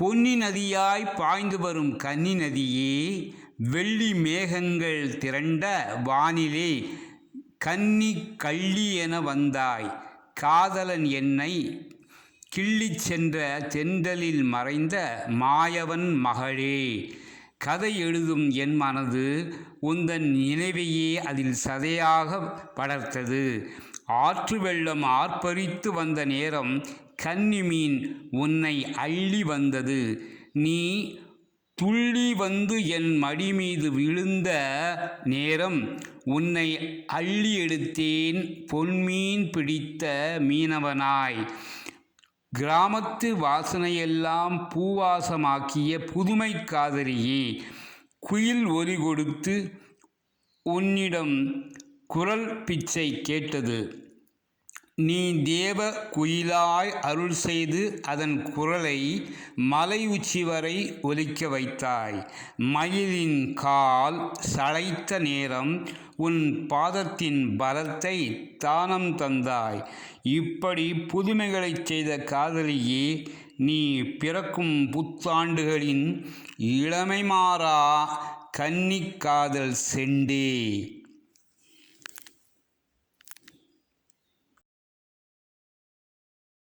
பொன்னி நதியாய் பாய்ந்து வரும் கன்னி நதியே வெள்ளி மேகங்கள் திரண்ட வானிலே கன்னி கள்ளி என வந்தாய். காதலன் என்னை கிள்ளிச் சென்ற தென்றலில் மறைந்த மாயவன் மகளே. கதை எழுதும் என் மனது உந்தன் நினைவையே அதில் சதையாக படர்த்தது ஆற்று வெள்ளம் ஆர்ப்பரித்து வந்த நேரம் கன்னி மீன் உன்னை அள்ளி வந்தது. நீ துள்ளி வந்து என் மடி மீது விழுந்த நேரம் உன்னை அள்ளி எடுத்தேன். பொன்மீன் பிடித்த மீனவனாய். கிராமத்து வாசனையெல்லாம் பூவாசமாக்கிய புதுமை காதலியே குயில் ஒலி கொடுத்து உன்னிடம் குரல் பிச்சை கேட்டது. நீ தேவ குயிலாய் அருள் செய்து அதன் குரலை மலை உச்சி வரை ஒலிக்க வைத்தாய். மயிலின் கால் சளைத்த நேரம் உன் பாதத்தின் பலத்தை தானம் தந்தாய். இப்படி புதுமைகளைச் செய்த காதலியே நீ பிறக்கும் புத்தாண்டுகளின் இளமை மாறா கன்னிக் காதல் செண்டே.